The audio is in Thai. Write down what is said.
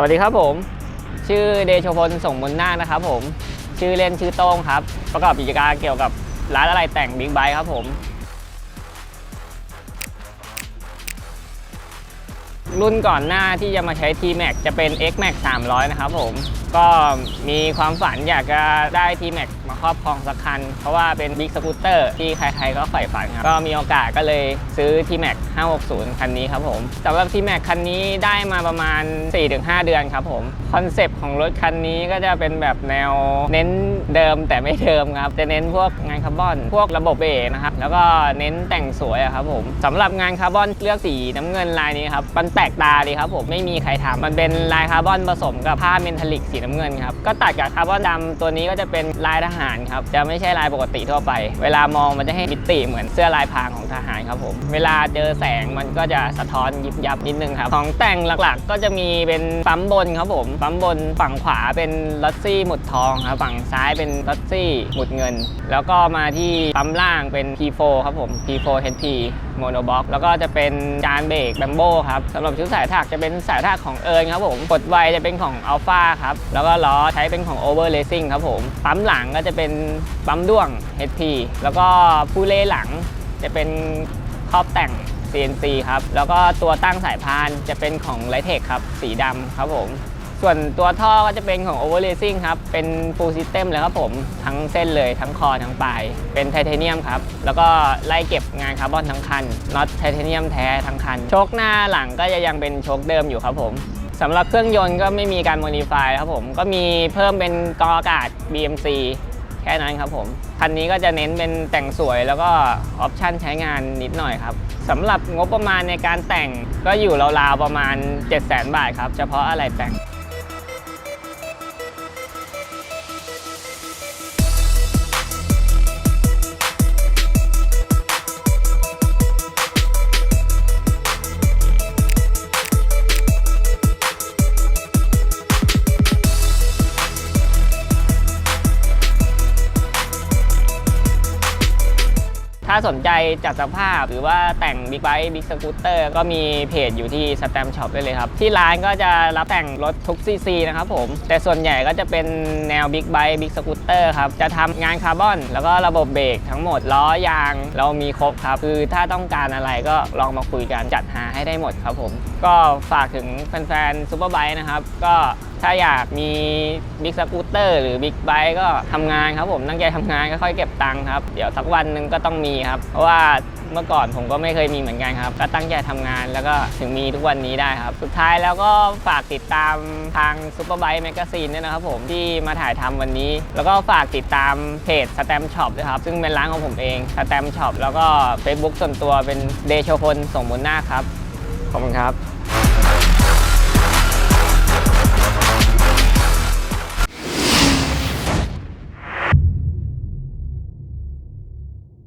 สวัสดีครับผม ชื่อเดโชพลส่งมุนนานะครับผม ชื่อเล่นชื่อโต้งครับ ประกอบกิจการเกี่ยวกับร้านอะไรแต่งบิ๊กไบค์ครับผม รุ่นก่อนหน้าที่จะมาใช้ T-Max จะเป็น X-Max 300 นะครับผม ก็มีความฝันอยากจะได้ T-Max มาครอบครองสักคัน เพราะว่าเป็นบิ๊กสกูตเตอร์ที่ใครๆก็ใฝ่ฝันครับ ก็มีโอกาสก็เลยซื้อ T-Max 560 คันนี้ครับผมสำหรับ T-Max คันนี้ได้มาประมาณ 4-5 เดือนครับผม คอนเซปต์ของรถคันนี้ก็จะเป็นแบบแนวเน้นเดิมแต่ไม่เดิมครับ จะเน้นพวกงานคาร์บอน พวกระบบเบรนะครับ แล้วก็เน้นแต่งสวยครับผมสำหรับงานคาร์บอนเลือกสีน้ำเงินลายนี้ครับมันแปลกตาดีครับผมไม่มีใครทำมันเป็นลายคาร์บอนผสมกับผ้าเมทัลลิกสีน้ำเงินครับก็ตัดกับคาร์บอนดำตัวนี้ก็จะเป็นลายทหารครับจะไม่ใช่ลายปกติทั่วไป เวลามองมันจะให้มิติเหมือนเสื้อลายพรางของทหารครับผมเวลาเจอแสงมันก็จะสะท้อนยิบยับนิดนึงครับของแต่งหลักๆ ก็จะมีเป็นปั๊มบนครับผมปั๊มบนฝั่งขวาเป็นลอตซี่หมุดทองครับฝั่งซ้ายเป็นลอตซี่หมุดเงิน แล้วก็มาที่ปั๊มล่างเป็น P4 ครับผม P4 HP โมโนบ็อกแล้วก็จะเป็นจานเบรกแบมโบครับสำหรับชุดสายถักจะเป็นสายถักของเอิญครับผมกดไวจะเป็นของอัลฟาครับ แล้วก็ล้อใช้เป็นของ Over Racing ครับผม ปั๊มหลังก็จะเป็นปั๊มด้วง HP แล้วก็ผู้เล่หลังจะเป็นครอบแต่ง CNC ครับ แล้วก็ตัวตั้งสายพานจะเป็นของ l i g h t e c h ครับ สีดำครับผม ส่วนตัวท่อก็จะเป็นของ Over Racing ครับ เป็น Full System เลยครับผม ทั้งเส้นเลย ทั้งคอ ทั้งปลาย เป็นไทเทเนียมครับ แล้วก็ไล่เก็บงานคาร์บอนทั้งคัน น็อตไทเทเนียมแท้ทั้งคัน โชคหน้าหลังก็จะยังเป็นโชคเดิมอยู่ครับผมสำหรับเครื่องยนต์ก็ไม่มีการโมดิฟายครับผม ก็มีเพิ่มเป็นกออากาศ BMC แค่นั้นครับผม คันนี้ก็จะเน้นเป็นแต่งสวยแล้วก็ออปชั่นใช้งานนิดหน่อยครับสำหรับงบประมาณในการแต่งก็อยู่ราวๆประมาณ 700,000 บาทครับ เฉพาะอะไรแต่ง ถ้าสนใจจัดสภาพหรือว่าแต่งบิ๊กไบค์บิ๊กสกูตเตอร์ก็มีเพจอยู่ที่สแตมช็อปได้เลยครับ ที่ร้านก็จะรับแต่งรถทุกซีซีนะครับผม แต่ส่วนใหญ่ก็จะเป็นแนวบิ๊กไบค์บิ๊กสกูตเตอร์ครับ จะทำงานคาร์บอน แล้วก็ระบบเบรกทั้งหมดล้อยาง เรามีครบครับ คือถ้าต้องการอะไรก็ลองมาคุยกันจัดหาให้ได้หมดครับผมก็ฝากถึงแฟนๆซูเปอร์ไบค์นะครับ ก็ถ้าอยากมีบิ๊กสกูตเตอร์หรือบิ๊กไบค์ก็ทำงานครับผมตั้งใจทำงานค่อยๆเก็บตังค์ครับ เดี๋ยวสักวันหนึ่งก็ต้องมีครับ เพราะว่าเมื่อก่อนผมก็ไม่เคยมีเหมือนกันครับ ก็ตั้งใจทำงานแล้วก็ถึงมีทุกวันนี้ได้ครับ สุดท้ายแล้วก็ฝากติดตามทางซูเปอร์ไบค์แมกซีนด้วยนะครับผมที่มาถ่ายทำวันนี้ แล้วก็ฝากติดตามเพจสแตมช็อปด้วยครับ ซึ่งเป็นร้านของผมเองสแตมช็อปแล้วก็ Facebook ส่วนตัวเป็นเดโชพลส่งมุนนาครับ ขอบคุณครับ